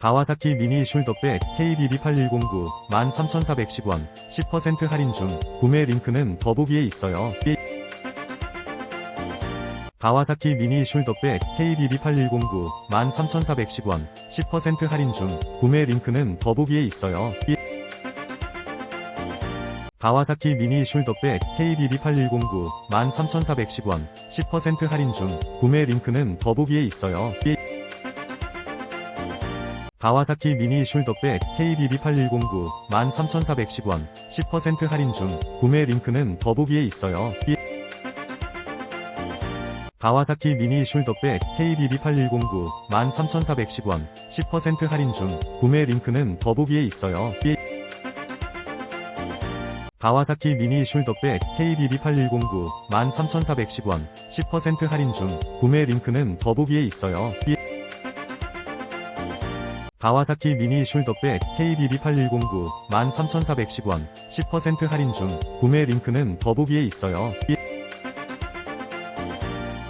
가와사키 미니 숄더백 KBB8109 13,410원 10% 할인 중 구매 링크는 더보기에 있어요. 삐- 가와사키 미니 숄더백 KBB8109 13,410원 10% 할인 중 구매 링크는 더보기에 있어요. 삐- 가와사키 미니 숄더백 KBB8109 13,410원 10% 할인 중 구매 링크는 더보기에 있어요. 삐- 가와사키 미니 숄더백 KBB8109 13,410원 10% 할인 중 구매 링크는 더보기에 있어요. 삐- 가와사키 미니 숄더백 KBB8109 13,410원 10% 할인 중 구매 링크는 더보기에 있어요. 삐- 가와사키 미니 숄더백 KBB8109 13,410원 10% 할인 중 구매 링크는 더보기에 있어요. 삐- 가와사키 미니 숄더백 KBB8109 13,410원 10% 할인 중 구매 링크는 더보기에 있어요. 삐-